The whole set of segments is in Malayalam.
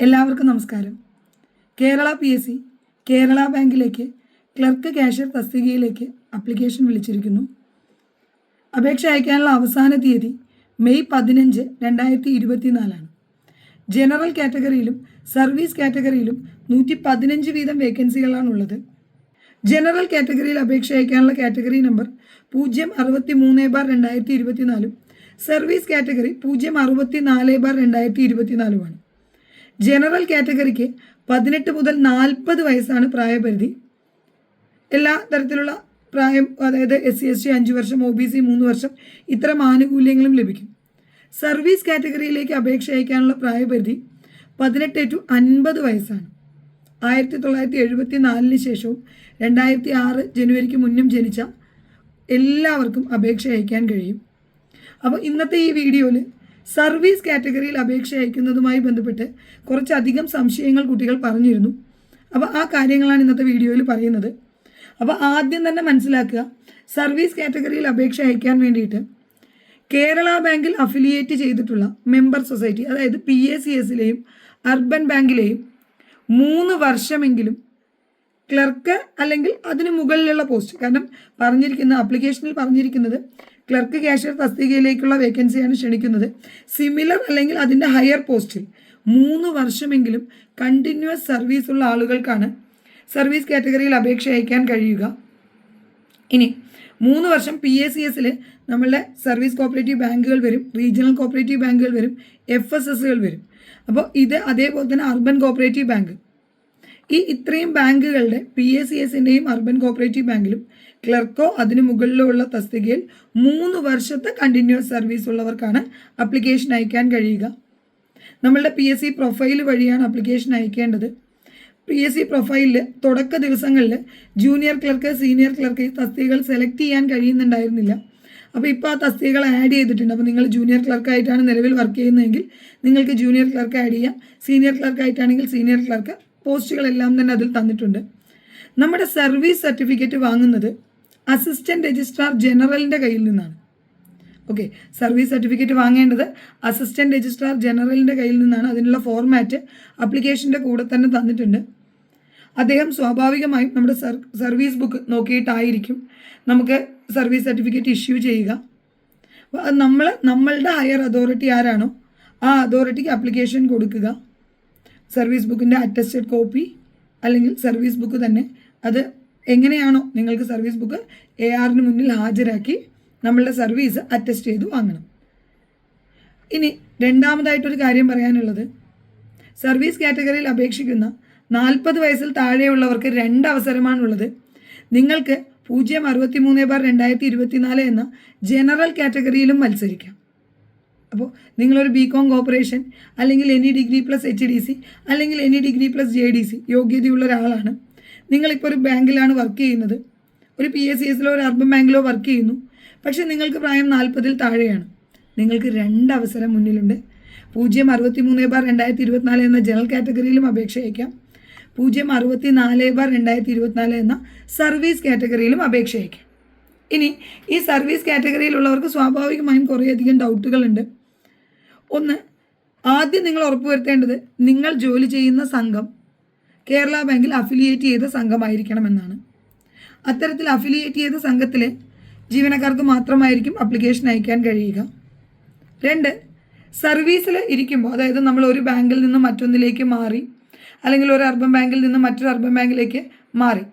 എല്ലാവർക്കും നമസ്കാരം. Kerala P S C Kerala ബാങ്കിലേക്ക് ക്ലർക്ക് കാഷ്യർ തസ്തികയിലേക്ക് അപ്ലിക്കേഷൻ വിളിച്ചിരിക്കുന്നു. അപേക്ഷ അയക്കാനുള്ള അവസാന തീയതി മെയ് പതിനഞ്ച് രണ്ടായിരത്തി ഇരുപത്തിനാലാണ് ജനറൽ കാറ്റഗറിയിലും സർവീസ് കാറ്റഗറിയിലും നൂറ്റി പതിനഞ്ച് വീതം വേക്കൻസികളാണുള്ളത് ജനറൽ കാറ്റഗറിയിൽ അപേക്ഷ അയക്കാനുള്ള കാറ്റഗറി നമ്പർ പൂജ്യം അറുപത്തി മൂന്ന് ബാർ രണ്ടായിരത്തി ഇരുപത്തിനാലും സർവീസ് കാറ്റഗറി പൂജ്യം അറുപത്തി നാല് ബാർ രണ്ടായിരത്തി ഇരുപത്തിനാലുമാണ് ജനറൽ കാറ്റഗറിക്ക് പതിനെട്ട് മുതൽ നാൽപ്പത് വയസ്സാണ് പ്രായപരിധി. എല്ലാ തരത്തിലുള്ള പ്രായം അതായത് എസ് സി എസ് ടി അഞ്ച് വർഷം ഒ ബി സി മൂന്ന് വർഷം ഇത്തരം ആനുകൂല്യങ്ങളും ലഭിക്കും. സർവീസ് കാറ്റഗറിയിലേക്ക് അപേക്ഷ അയക്കാനുള്ള പ്രായപരിധി പതിനെട്ട് ടു അൻപത് വയസ്സാണ്. ആയിരത്തി തൊള്ളായിരത്തി എഴുപത്തി നാലിന് ശേഷവും രണ്ടായിരത്തി ആറ് ജനുവരിക്ക് മുന്നും ജനിച്ച എല്ലാവർക്കും അപേക്ഷ അയക്കാൻ കഴിയും. അപ്പോൾ ഇന്നത്തെ ഈ വീഡിയോയിൽ സർവീസ് കാറ്റഗറിയിൽ അപേക്ഷ അയക്കുന്നതുമായി ബന്ധപ്പെട്ട് കുറച്ചധികം സംശയങ്ങൾ കുട്ടികൾ പറഞ്ഞിരുന്നു. അപ്പോൾ ആ കാര്യങ്ങളാണ് ഇന്നത്തെ വീഡിയോയിൽ പറയുന്നത്. അപ്പോൾ ആദ്യം തന്നെ മനസ്സിലാക്കുക സർവീസ് കാറ്റഗറിയിൽ അപേക്ഷ അയക്കാൻ വേണ്ടിയിട്ട് കേരള ബാങ്കിൽ അഫിലിയേറ്റ് ചെയ്തിട്ടുള്ള മെമ്പർ സൊസൈറ്റി അതായത് പി എ സി എസിലെയും അർബൻ ബാങ്കിലെയും മൂന്ന് വർഷമെങ്കിലും ക്ലർക്ക് അല്ലെങ്കിൽ അതിന് മുകളിലുള്ള പോസ്റ്റ് കാരണം പറഞ്ഞിരിക്കുന്ന ആപ്ലിക്കേഷനിൽ പറഞ്ഞിരിക്കുന്നത് ക്ലർക്ക് കാഷ്യർ തസ്തികയിലേക്കുള്ള വേക്കൻസിയാണ് ക്ഷണിക്കുന്നത്. സിമിലർ അല്ലെങ്കിൽ അതിന്റെ ഹയർ പോസ്റ്റിൽ മൂന്ന് വർഷമെങ്കിലും കണ്ടിന്യൂസ് സർവീസ് ഉള്ള ആളുകൾക്കാണ് സർവീസ് കാറ്റഗറിയിൽ അപേക്ഷ അയക്കാൻ കഴിയുക. ഇനി മൂന്ന് വർഷം പി എസ് സി എസിൽ നമ്മളുടെ സർവീസ് കോപ്പറേറ്റീവ് ബാങ്കുകൾ വരും റീജിയണൽ കോപ്പറേറ്റീവ് ബാങ്കുകൾ വരും എഫ് എസ് എസുകൾ വരും. അപ്പോൾ ഇത് അതേപോലെ തന്നെ അർബൻ കോപ്പറേറ്റീവ് ബാങ്ക് ഈ ഇത്രയും ബാങ്കുകളുടെ പി എസ് സി എസിന്റെയും അർബൻ കോപ്പറേറ്റീവ് ബാങ്കിലും ക്ലർക്കോ അതിന് മുകളിലോ ഉള്ള തസ്തികയിൽ മൂന്ന് വർഷത്തെ കണ്ടിന്യൂസ് സർവീസ് ഉള്ളവർക്കാണ് അപ്ലിക്കേഷൻ അയക്കാൻ കഴിയുക. നമ്മളുടെ പി എസ് സി പ്രൊഫൈൽ വഴിയാണ് അപ്ലിക്കേഷൻ അയക്കേണ്ടത്. പി എസ് സി പ്രൊഫൈലിൽ തുടക്ക ദിവസങ്ങളിൽ ജൂനിയർ ക്ലർക്ക് സീനിയർ ക്ലർക്ക് തസ്തികകൾ സെലക്ട് ചെയ്യാൻ കഴിയുന്നുണ്ടായിരുന്നില്ല. അപ്പോൾ ഇപ്പോൾ ആ തസ്തികകൾ ആഡ് ചെയ്തിട്ടുണ്ട്. അപ്പോൾ നിങ്ങൾ ജൂനിയർ ക്ലർക്കായിട്ടാണ് നിലവിൽ വർക്ക് ചെയ്യുന്നതെങ്കിൽ നിങ്ങൾക്ക് ജൂനിയർ ക്ലർക്ക് ആഡ് ചെയ്യാം. സീനിയർ ക്ലർക്കായിട്ടാണെങ്കിൽ സീനിയർ ക്ലർക്ക് പോസ്റ്റുകളെല്ലാം തന്നെ അതിൽ തന്നിട്ടുണ്ട്. നമ്മുടെ സർവീസ് സർട്ടിഫിക്കറ്റ് വാങ്ങുന്നത് അസിസ്റ്റന്റ് രജിസ്ട്രാർ ജനറലിന്റെ കയ്യിൽ നിന്നാണ്. ഓക്കെ സർവീസ് സർട്ടിഫിക്കറ്റ് വാങ്ങേണ്ടത് അസിസ്റ്റന്റ് രജിസ്ട്രാർ ജനറലിന്റെ കയ്യിൽ നിന്നാണ്. അതിനുള്ള ഫോർമാറ്റ് അപ്ലിക്കേഷന്റെ കൂടെ തന്നെ തന്നിട്ടുണ്ട്. അദ്ദേഹം സ്വാഭാവികമായും നമ്മുടെ സർവീസ് ബുക്ക് നോക്കിയിട്ടായിരിക്കും നമുക്ക് സർവീസ് സർട്ടിഫിക്കറ്റ് ഇഷ്യൂ ചെയ്യുക. നമ്മൾ നമ്മളുടെ ഹയർ അതോറിറ്റി ആരാണോ ആ അതോറിറ്റിക്ക് അപ്ലിക്കേഷൻ കൊടുക്കുക. സർവീസ് ബുക്കിന്റെ അറ്റസ്റ്റഡ് കോപ്പി അല്ലെങ്കിൽ സർവീസ് ബുക്ക് തന്നെ. അത് എങ്ങനെയാണോ നിങ്ങൾക്ക് സർവീസ് ബുക്ക് എ ആറിന് മുന്നിൽ ഹാജരാക്കി നമ്മളുടെ സർവീസ് അറ്റസ്റ്റ് ചെയ്ത് വാങ്ങണം. ഇനി രണ്ടാമതായിട്ടൊരു കാര്യം പറയാനുള്ളത്. സർവീസ് കാറ്റഗറിയിൽ അപേക്ഷിക്കുന്ന നാൽപ്പത് വയസ്സിൽ താഴെയുള്ളവർക്ക് രണ്ട് അവസരമാണുള്ളത്. നിങ്ങൾക്ക് പൂജ്യം അറുപത്തി മൂന്ന് ബാർ രണ്ടായിരത്തി ഇരുപത്തിനാല് എന്ന ജനറൽ കാറ്റഗറിയിലും മത്സരിക്കാം. അപ്പോൾ നിങ്ങളൊരു ബി കോം കോപ്പറേഷൻ അല്ലെങ്കിൽ any degree plus H D C അല്ലെങ്കിൽ any degree plus J D C യോഗ്യതയുള്ള ഒരാളാണ്. നിങ്ങളിപ്പോൾ ഒരു ബാങ്കിലാണ് വർക്ക് ചെയ്യുന്നത്. ഒരു പി എസ് സി എസിലോ ഒരു അർബൻ ബാങ്കിലോ വർക്ക് ചെയ്യുന്നു. പക്ഷേ നിങ്ങൾക്ക് പ്രായം നാൽപ്പതിൽ താഴെയാണ്. നിങ്ങൾക്ക് രണ്ട് അവസരം മുന്നിലുണ്ട്. പൂജ്യം അറുപത്തി മൂന്ന് ബാർ രണ്ടായിരത്തി ഇരുപത്തിനാല് എന്ന ജനറൽ കാറ്റഗറിയിലും അപേക്ഷ അയക്കാം. പൂജ്യം അറുപത്തി നാല് ബാർ രണ്ടായിരത്തി ഇരുപത്തിനാല് എന്ന സർവീസ് കാറ്റഗറിയിലും അപേക്ഷ അയക്കാം. ഇനി ഈ സർവീസ് കാറ്റഗറിയിലുള്ളവർക്ക് സ്വാഭാവികമായും കുറേയധികം ഡൗട്ടുകളുണ്ട് ഒന്ന് ആദ്യം നിങ്ങൾ ഉറപ്പുവരുത്തേണ്ടത് നിങ്ങൾ ജോലി ചെയ്യുന്ന സംഘം കേരള ബാങ്കിൽ അഫിലിയേറ്റ് ചെയ്ത സംഘമായിരിക്കണമെന്നാണ്. അത്തരത്തിൽ അഫിലിയേറ്റ് ചെയ്ത സംഘത്തിലെ ജീവനക്കാർക്ക് മാത്രമായിരിക്കും അപ്ലിക്കേഷൻ അയക്കാൻ കഴിയുക. രണ്ട് സർവീസിൽ ഇരിക്കുമ്പോൾ അതായത് നമ്മൾ ഒരു ബാങ്കിൽ നിന്ന് മറ്റൊന്നിലേക്ക് മാറി അല്ലെങ്കിൽ ഒരു അർബൻ ബാങ്കിൽ നിന്ന് മറ്റൊരു അർബൻ ബാങ്കിലേക്ക് മാറി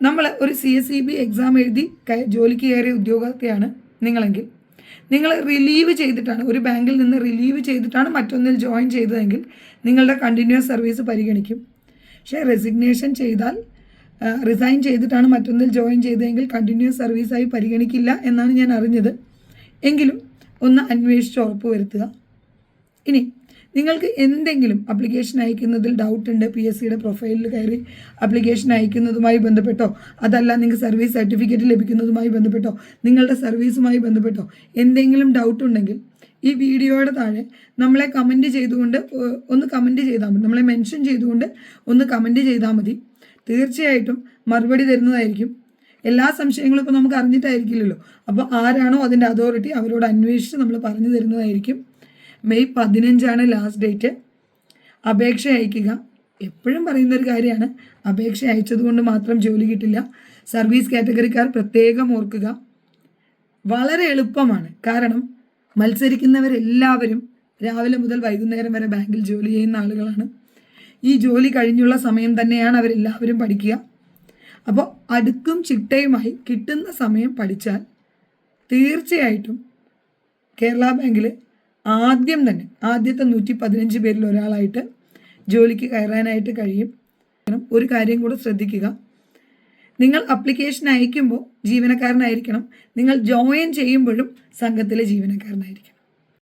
നമ്മൾ ഒരു C S C B exam എഴുതി ജോലിക്ക് കയറിയ ഉദ്യോഗത്തെയാണ് നിങ്ങളെങ്കിൽ. നിങ്ങൾ റിലീവ് ചെയ്തിട്ടാണ് ഒരു ബാങ്കിൽ നിന്ന് റിലീവ് ചെയ്തിട്ടാണ് മറ്റൊന്നിൽ ജോയിൻ ചെയ്തതെങ്കിൽ നിങ്ങളുടെ കണ്ടിന്യൂസ് സർവീസ് പരിഗണിക്കും. പക്ഷേ റെസിഗ്നേഷൻ ചെയ്താൽ റിസൈൻ ചെയ്തിട്ടാണ് മറ്റൊന്നിൽ ജോയിൻ ചെയ്തതെങ്കിൽ കണ്ടിന്യൂസ് സർവീസായി പരിഗണിക്കില്ല എന്നാണ് ഞാൻ അറിഞ്ഞത്. എങ്കിലും ഒന്ന് അന്വേഷിച്ച് ഉറപ്പ് വരുത്തുക. ഇനി നിങ്ങൾക്ക് എന്തെങ്കിലും അപ്ലിക്കേഷൻ അയക്കുന്നതിൽ ഡൗട്ട് ഉണ്ട് പി എസ് സിയുടെ പ്രൊഫൈലിൽ കയറി അപ്ലിക്കേഷൻ അയക്കുന്നതുമായി ബന്ധപ്പെട്ടോ അതല്ല നിങ്ങൾക്ക് സർവീസ് സർട്ടിഫിക്കറ്റ് ലഭിക്കുന്നതുമായി ബന്ധപ്പെട്ടോ നിങ്ങളുടെ സർവീസുമായി ബന്ധപ്പെട്ടോ എന്തെങ്കിലും ഡൗട്ട് ഉണ്ടെങ്കിൽ ഈ വീഡിയോയുടെ താഴെ നമ്മളെ കമന്റ് ചെയ്തുകൊണ്ട് ഒന്ന് കമന്റ് ചെയ്താൽ മതി. നമ്മളെ മെൻഷൻ ചെയ്തുകൊണ്ട് ഒന്ന് കമന്റ് ചെയ്താൽ മതി. തീർച്ചയായിട്ടും മറുപടി തരുന്നതായിരിക്കും. എല്ലാ സംശയങ്ങളും ഇപ്പോൾ നമുക്ക് അറിഞ്ഞിട്ടായിരിക്കില്ലല്ലോ. അപ്പോൾ ആരാണോ അതിന്റെ അതോറിറ്റി അവരോട് അന്വേഷിച്ച് നമ്മൾ പറഞ്ഞു തരുന്നതായിരിക്കും. മെയ് പതിനഞ്ചാണ് ലാസ്റ്റ് ഡേറ്റ് അപേക്ഷ അയക്കുക. എപ്പോഴും പറയുന്ന ഒരു കാര്യമാണ്. അപേക്ഷ അയച്ചതുകൊണ്ട് മാത്രം ജോലി കിട്ടില്ല. സർവീസ് കാറ്റഗറിക്കാർ പ്രത്യേകം ഓർക്കുക. വളരെ എളുപ്പമാണ്. കാരണം മത്സരിക്കുന്നവരെല്ലാവരും രാവിലെ മുതൽ വൈകുന്നേരം വരെ ബാങ്കിൽ ജോലി ചെയ്യുന്ന ആളുകളാണ്. ഈ ജോലി കഴിഞ്ഞുള്ള സമയം തന്നെയാണ് അവരെല്ലാവരും പഠിക്കുക. അപ്പോൾ അടുക്കും ചിട്ടയുമായി കിട്ടുന്ന സമയം പഠിച്ചാൽ തീർച്ചയായിട്ടും കേരള ബാങ്കിൽ ആദ്യം തന്നെ ആദ്യത്തെ നൂറ്റി പതിനഞ്ച് പേരിൽ ഒരാളായിട്ട് ജോലിക്ക് കയറാനായിട്ട് കഴിയും. ഒരു കാര്യം കൂടെ ശ്രദ്ധിക്കുക. നിങ്ങൾ അപ്ലിക്കേഷൻ അയക്കുമ്പോൾ ജീവനക്കാരനായിരിക്കണം. നിങ്ങൾ ജോയിൻ ചെയ്യുമ്പോഴും സംഘത്തിലെ ജീവനക്കാരനായിരിക്കണം.